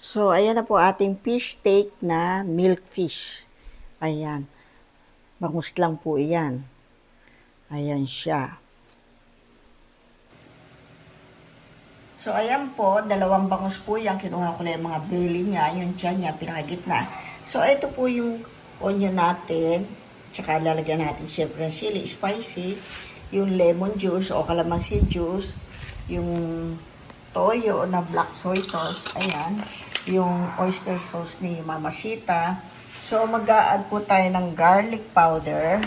So, ayan na po ating fish steak na milk fish. Ayan. Bangus lang po iyan. Ayan siya. So, ayan po, dalawang bangus po yan. Kinuha ko na yung mga belly niya, yung tiyan niya, pinakagitna. So, ito po yung onion natin. Tsaka lalagyan natin syempre ng sili, spicy, yung lemon juice o calamansi juice, yung toyo na black soy sauce, ayan, yung oyster sauce ni Mama Sita. So, mag-a-add po tayo ng garlic powder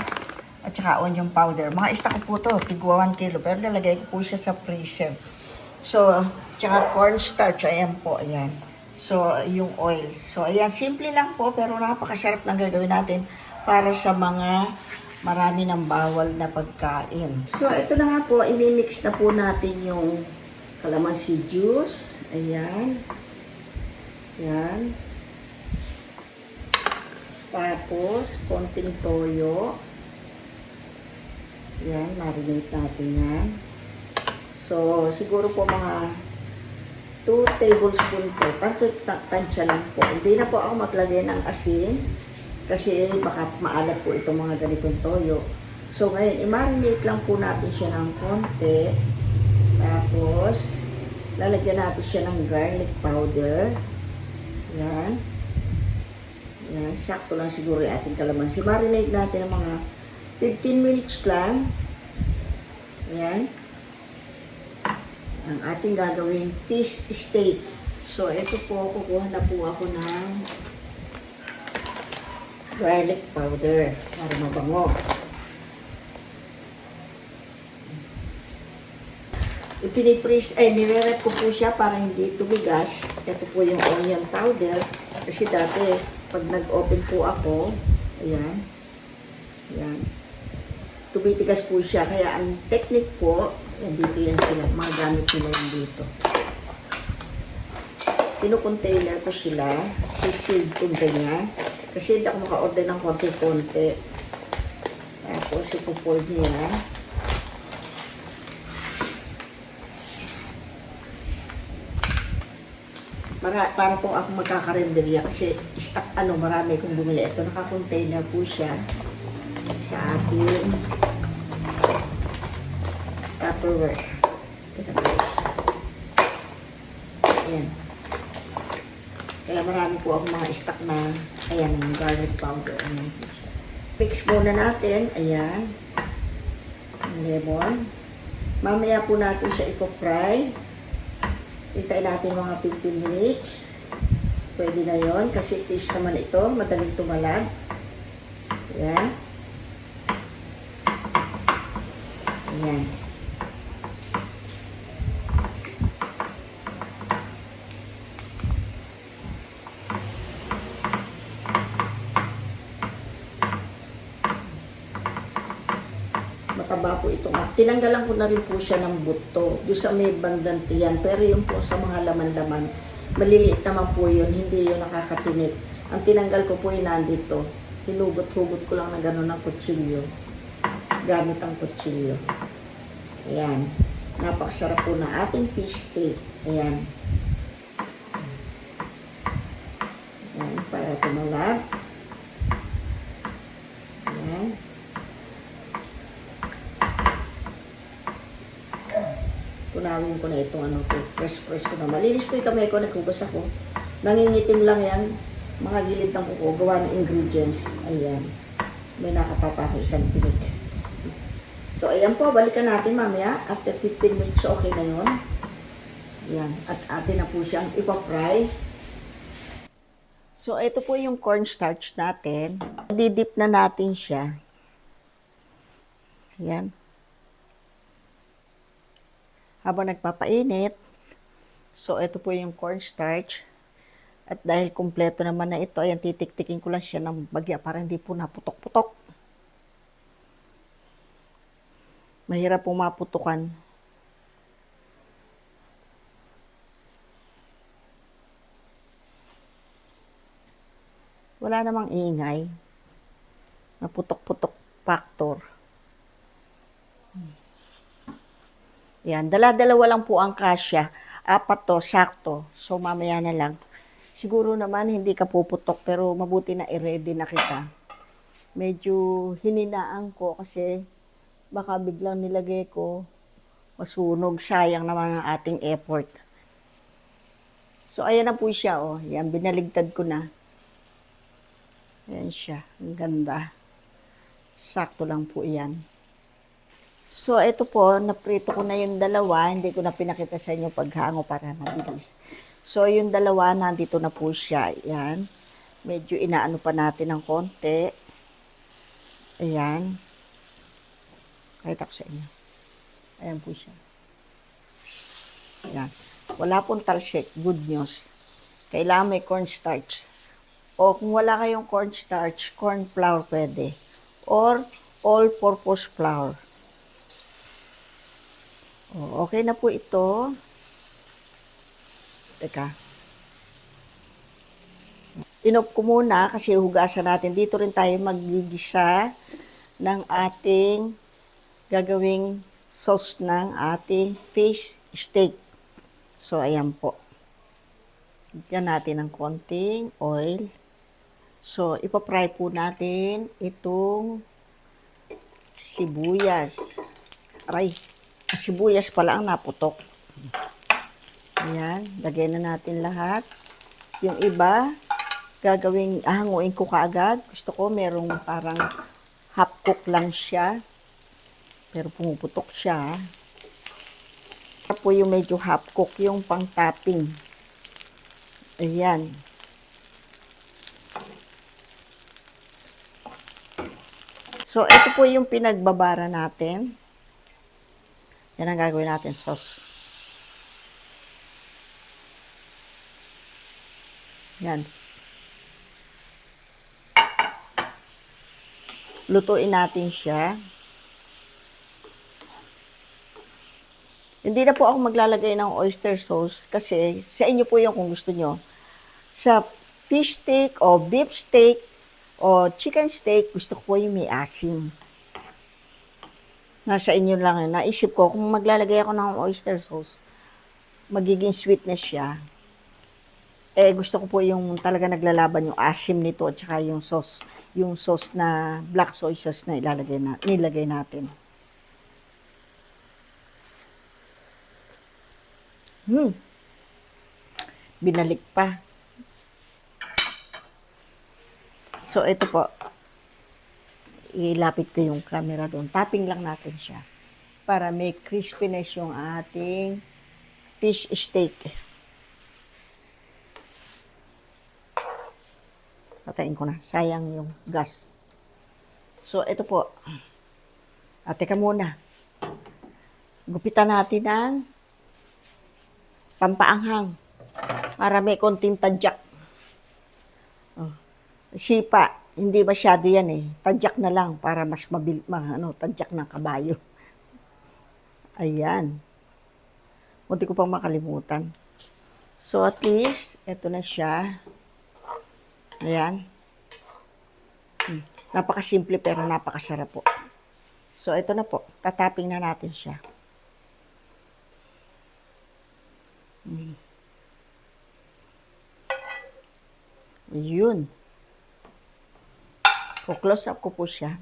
at saka onion powder. Mga stock po to, tigwa 1 kilo, pero lalagay ko po siya sa freezer. So, tsaka cornstarch, ayan po, ayan. So, yung oil. So, ayan, simple lang po, pero napakasarap ng gagawin natin para sa mga marami ng bawal na pagkain. So, ito na nga po, imimix na po natin yung calamansi juice. Ayan. Ayan. Tapos, konting toyo. Ayan, marinate natin yan. So, siguro po mga 2 tablespoon po. Tansya, tansya lang po. Hindi na po ako maglagay ng asin kasi baka maalat po itong mga ganitong toyo. So, ngayon, i-marinate lang po natin siya ng konti. Tapos, lalagyan natin siya ng garlic powder. Yan. Yan, sakto lang siguro yung ating kalamansi. Marinate natin ng mga 15 minutes lang. Yan ang ating gagawin fish steak. So, ito po, kukuha na po ako ng garlic powder para mabango. Ipiniprease, ay, nire ko po siya para hindi tumigas. Ito po yung onion powder. Kasi dati, pag nag-open po ako, ayan, ayan, tumitigas po siya. Kaya ang technique po, yan dito yan sila, mga gamit nila yan dito. Pino-container ko sila, sisid ko ganyan. Kasi hindi ako maka-order ng konti-konti. Tapos ipupold niya. Para, para po ako magkakarenderya kasi stock ano, marami kong bumili. Ito naka-container po siya sa ating Tupperware. Ito. Ayan. Kaya marami po ako mga stock na, ayan, garlic powder. Ayan po siya. Muna natin. Ayan. Lemon. Mamaya po natin siya ipo-fry. Hintayin natin mga 15 minutes. Pwede na yon kasi fish naman ito. Madaling tumalab. Ayan. Ayan. mataba po itong at tinanggalan ko na rin po siya ng buto. Doon sa may bandang tiyan. Pero yung po sa mga laman-laman maliliit naman po yun. Hindi yun nakakatinit ang tinanggal ko po yun nandito. Hinugot-hugot ko lang na gano'n ng kutsilyo. Gamit ang kutsilyo. Ayan. Napakasarap po na ating fish steak. Ayan. Ayan para tumalab ayan tunawin ko na itong ano ko, press-press ko na. Malinis po yung kamay ko, naghugas ako. Nangingitim lang yan, mga gilid ng kuko, gawa ng ingredients. Ayan. May nakapapa ako isang pinig. So, ayan po, balikan natin mamaya. After 15 minutes, okay na yun. Ayan. At atin na po siyang ipapry. So, ito po yung cornstarch natin. Didip na natin siya. Ayan habang nagpapainit. So, ito po yung cornstarch. At dahil kumpleto naman na ito, ayan, titik-tikin ko lang siya ng bagya para hindi po naputok-putok. Mahirap po maputukan. Wala namang ingay. Naputok-putok factor. Yan, dala-dalawa lang po ang kasya. Apat to, sakto. So, mamaya na lang. Siguro naman hindi ka puputok pero mabuti na i-ready na kita. Medyo hininaan ko kasi baka biglang nilagay ko masunog. Sayang naman ang ating effort. So, ayan na po siya, oh. Yan, binaligtad ko na. Ayan siya. Ang ganda. Sakto lang po yan. So, ito po, naprito ko na yung dalawa. Hindi ko na pinakita sa inyo paghango para mabilis. So, yung dalawa, nandito na po siya. Ayan. Medyo inaano pa natin ng konti. Ayan. Kahit ako sa inyo. Ayan po siya. Ayan. Wala pong talsik. Good news. Kailangan may cornstarch. O kung wala kayong cornstarch, corn flour pwede. Or all-purpose flour. O, okay na po ito. Teka. Inop ko muna kasi hugasan natin. Dito rin tayo magigisa ng ating gagawing sauce ng ating fish steak. So, ayan po. Bigyan natin ng konting oil. So, ipapry po natin itong sibuyas. Aray, sibuyas pala ang naputok. Ayan, lagyan na natin lahat. Yung iba, gagawing, hanguin ko kaagad. Gusto ko merong parang half cook lang siya. Pero pumuputok siya. Ito yung medyo half cook, yung pang topping. Ayan. So, ito po yung pinagbabara natin. Yan ang gagawin natin, sauce. Yan. Lutuin natin siya. Hindi na po ako maglalagay ng oyster sauce kasi sa inyo po yung kung gusto nyo. Sa fish steak o beef steak o chicken steak, gusto ko po yung may asim. Nasa inyo lang. yun. Naisip ko, kung maglalagay ako ng oyster sauce, magiging sweet na siya. Eh, gusto ko po yung talaga naglalaban yung asim nito at saka yung sauce, yung sauce na black soy sauce na ilalagay na, nilagay natin. Hmm. Binalik pa. So, ito po. Ilapit ko yung camera doon. Tapping lang natin siya. Para may crispiness yung ating fish steak. Patayin ko na. Sayang yung gas. So, ito po. At teka muna. Gupitan natin ng pampaanghang para may konting tadyak. Oh. Sipa, hindi masyado yan eh. Tadyak na lang para mas mabil, ma, ano, tadyak ng kabayo. Ayan. Munti ko pang makalimutan. So at least, eto na siya. Ayan. Hmm. Napakasimple pero napakasarap po. So ito na po. Tataping na natin siya. Yun. Po-close up ko po siya.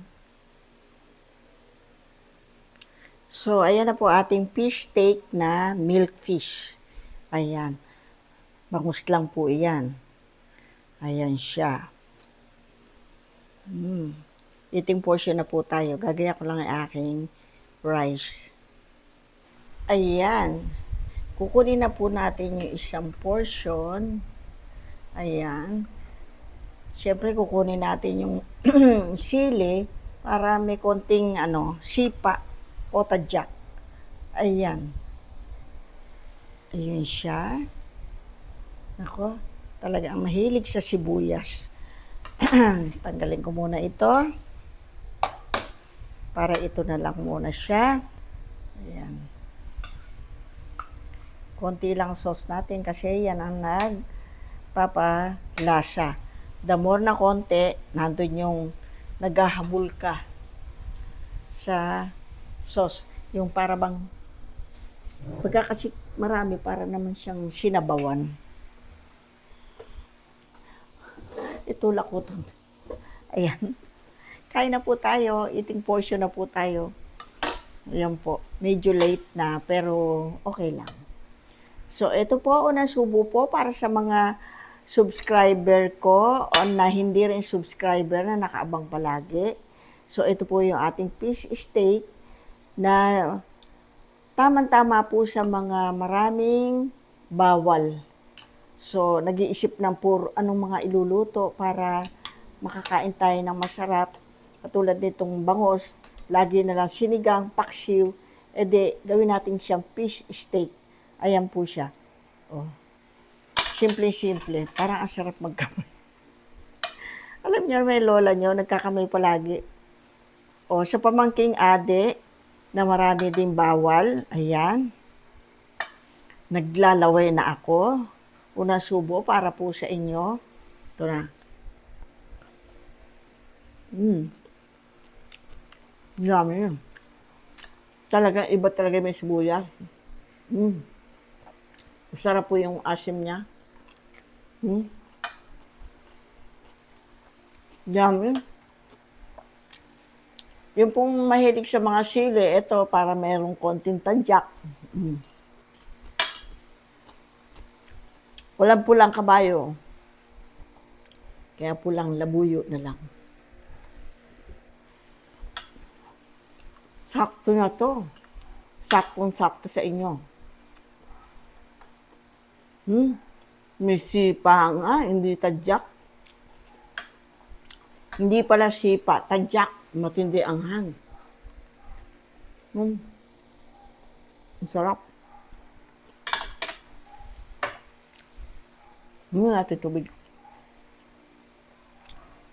So, ayan na po ating fish steak na milk fish. Ayan. Bangus lang po iyan. Ayan siya. Mm. Eating portion na po tayo. Gagaya ko lang ang aking rice. Ayan. Kukunin na po natin yung isang portion. Ayan. Siyempre, kukunin natin yung sili para may konting ano, sipa o tadyak. Ayan. Ayan siya. Ako, talaga mahilig sa sibuyas. Tanggalin ko muna ito. Para ito na lang muna siya. Ayan. Konti lang sauce natin kasi yan ang nagpapalasa. The more na konti, nandun yung naghahabol ka sa sauce. Yung para bang, pagka kasi marami, para naman siyang sinabawan. Itulak ko to. Ayan. Kain na po tayo. Eating portion na po tayo. Ayan po. Medyo late na, pero okay lang. So, ito po, unang subo po para sa mga subscriber ko o na hindi rin subscriber na nakaabang palagi. So, ito po yung ating fish steak na tamang-tama po sa mga maraming bawal. So, nag-iisip ng puro anong mga iluluto para makakain tayo ng masarap. Katulad nitong bangos, lagi na lang sinigang, paksiw, edi gawin natin siyang fish steak. Ayan po siya. Oh. Simple-simple. Parang ang sarap magkamay. Alam niyo, may lola niyo, nagkakamay palagi. O, sa pamangking ade, na marami din bawal, ayan. Naglalaway na ako. Una subo para po sa inyo. Ito na. Mm. Yun. Talaga, iba talaga may sibuyas. Mm. Masarap po yung asim niya. Mm. Dami. Yung pong mahilig sa mga sili, ito para merong konting tadyak. Mm. Walang pulang kabayo. Kaya pulang labuyo na lang. Sakto na to. Saktong-sakto sa inyo. Hmm? May sipa nga, hindi tadyak. Hindi pala sipa, tadyak. Matindi ang hang. Hmm. Ang sarap. Hindi natin tubig.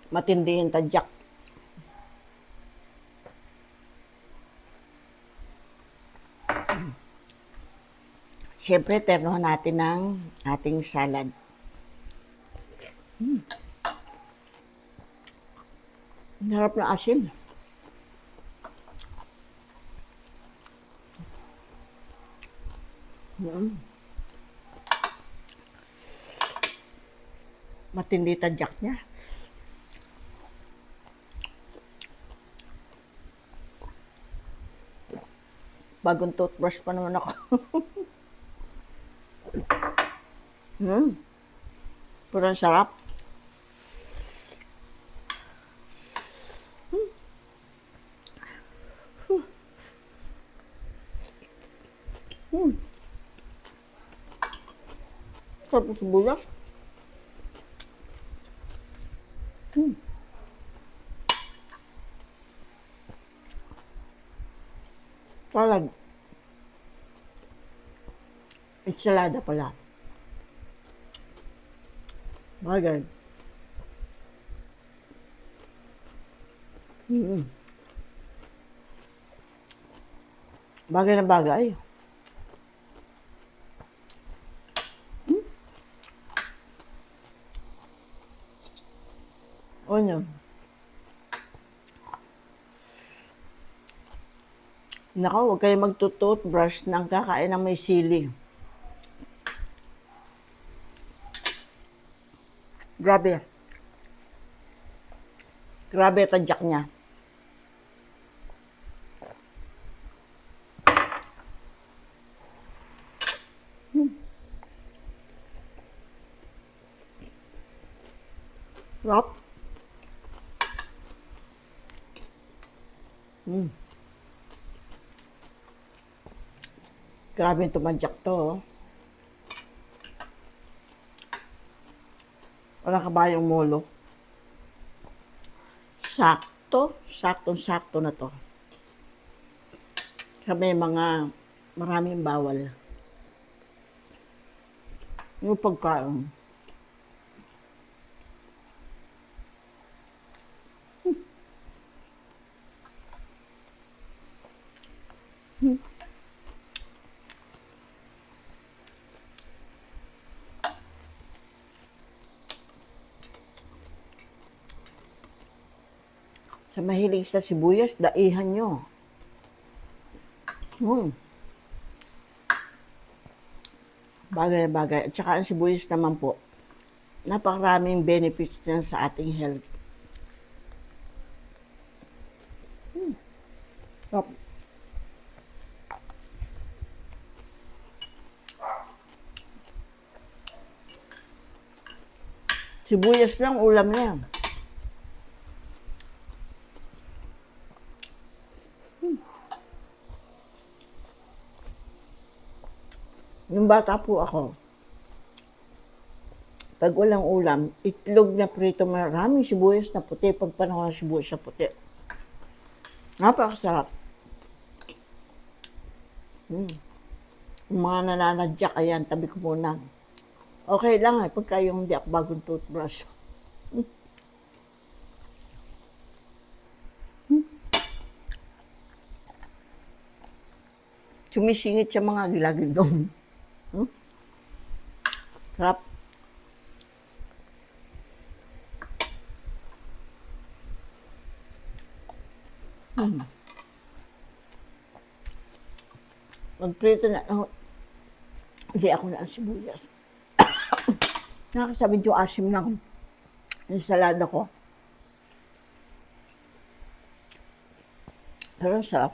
Matindi yung tadyak. Siyempre, ternohan natin ng ating salad. Mm. Ang Harap na asin. Mm. Matindi tadyak niya. Bagong toothbrush pa naman ako. Hmm. Pero ang sarap. Hmm. Hmm. Sarap ng Ensalada pala. Bagay. Mm. Bagay na bagay. Hmm? Onion. Nako, huwag kayo magtutoothbrush ng kakain ng may sili. Grabe. Grabe tadyak niya. Hmm. Sarap. Hmm. Grabe tumadyak to. Oh. Wala ka ba yung molo? Sakto, saktong-sakto na to. Kami mga maraming bawal. Yung pagkain. Sa mahilig sa sibuyas, daihan nyo. Hmm. Bagay na bagay. At saka ang sibuyas naman po, Napakaraming benefits niyan sa ating health. Hmm. Sarap. Sibuyas lang, ulam na. Bata po ako, pag walang ulam, itlog na prito, maraming sibuyas na puti, pag panahon ng sibuyas na puti. Napakasarap. Yung mga nananadyak, ayan, tabi ko muna. Okay lang eh, pagka yung hindi ako bagong toothbrush. Hmm. Sumisingit sa mga gilagid doon. Sarap. Hmm. Magprito na. Oh, hindi ako na ang sibuyas. Nakakasabi yung asim ng ensalada ko. Pero sarap.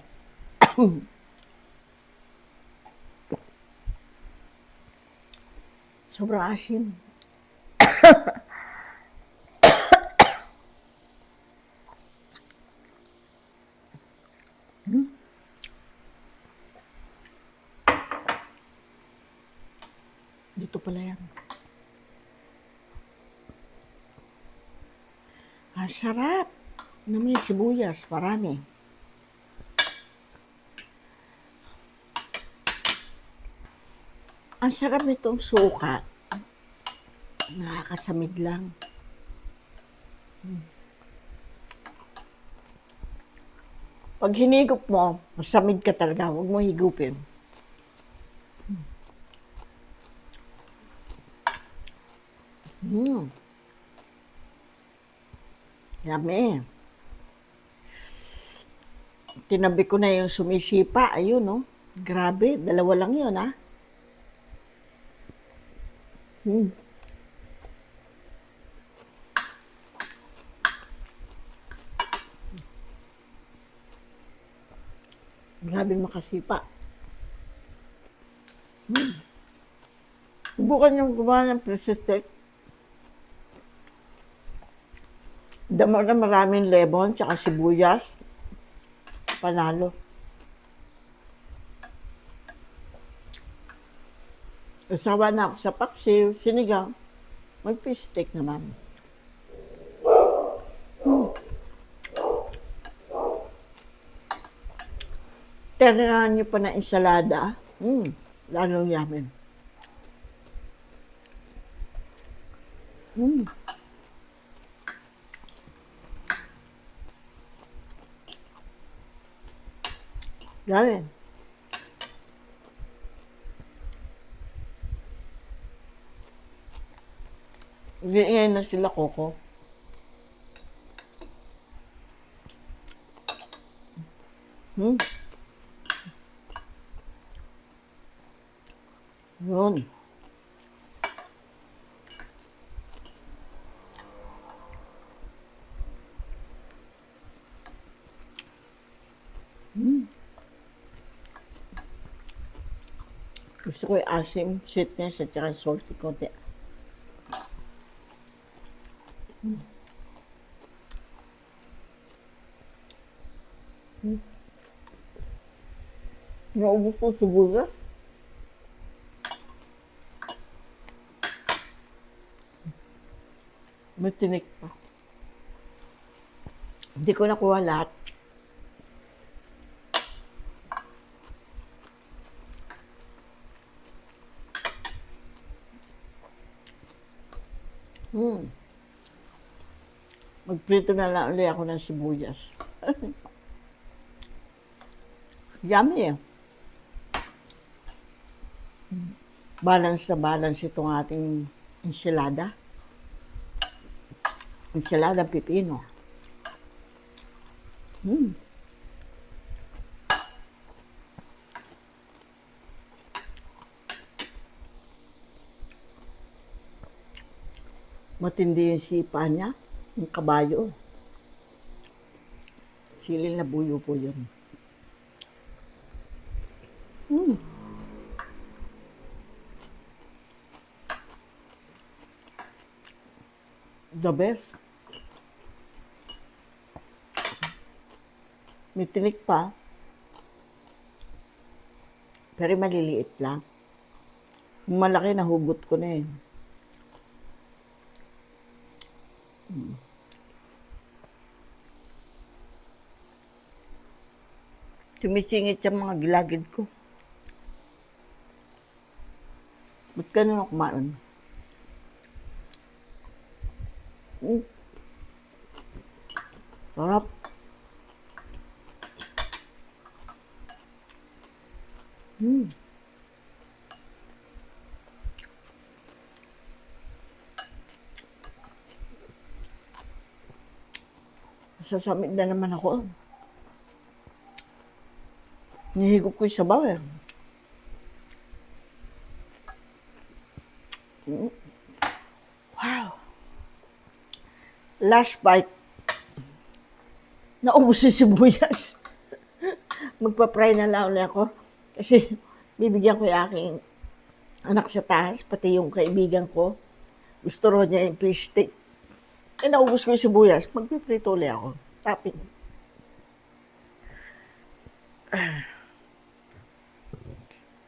Sobrang asim. Dito pala yan. Ang sarap. Na may sibuyas, marami. Ang sarap nitong suka. Nakakasamid lang. Pag hinigop mo, masamid ka talaga. Huwag mo higupin. Hmm. Yummy. Tinabi ko na yung sumisipa. Ayun, no? Grabe. Dalawa lang yun, ha? Hmm. Grabe makasipa. Hmm. Subukan yung gumawa ng presistek. Damo na maraming lemon, tsaka sibuyas. Panalo. Usawa na ako sa paksiw, sinigang. Mag-fish steak naman. Hmm. Niyo pa na ensalada. Hmm, lalong yamin. Hmm. Galing. Ngayon na sila, Coco. Hmm. Yun. Hmm. Gusto ko yung asim, sweetness, at saka salty konti. Naubos ko sibuyas. May tinik pa. Hindi ko nakuha lahat. Hmm. Magprito na lang ulit ako ng sibuyas. Yummy eh. Balance na balance itong ating ensilada. Ensilada pipino. Hmm. Matindi yung sipa niya. Yung kabayo. Sili na buyo po yun. Mm. The best. May tinik pa. Pero maliliit lang. Malaki, nahugot ko na eh. Mm. Tumisingit yung mga gilagid ko. Ba't ganun ako kumain? Mm. Sarap. Mm. Sasamid na naman ako. Nihigop ko yung sabaw eh. Mm. Wow. Last bite. Naubos yung sibuyas. Magpa-fry na lang ulit ako. Kasi bibigyan ko yung aking anak sa taas, pati yung kaibigan ko. Gusto ro niya yung fish steak. Eh, naubos ko yung sibuyas. Magpiprito ulit ako. Topping.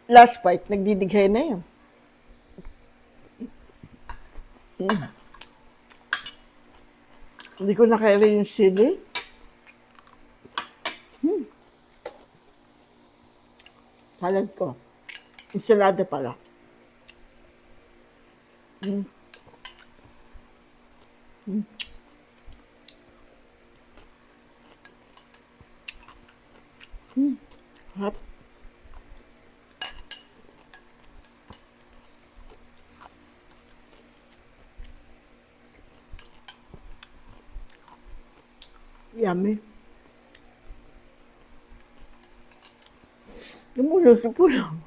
Last bite, nagdidighay na yun. Mm. Hindi ko nakaira yung sili. Hmm. Salad ko. Ensalada pala. Hmm. Hmm. Hmm. Harap. Yummy. Lumulo sa pulang.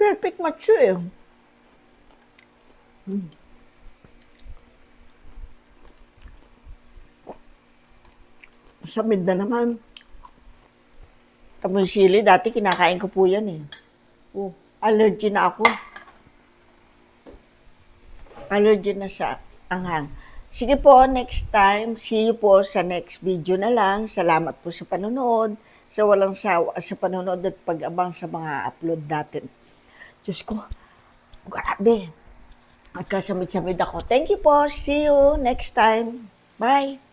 Perfect match eh. Mm. Samid na naman. Tapos sili, dati kinakain ko po yan eh. Oh, allergy na ako. Allergy na sa anghang. Sige po, next time. See you po sa next video na lang. Salamat po sa panonood. Sa walang sawa sa panonood at pag-abang sa mga upload natin. Diyos ko, grabe. Magkasamid-samid ako. Thank you po. See you next time. Bye.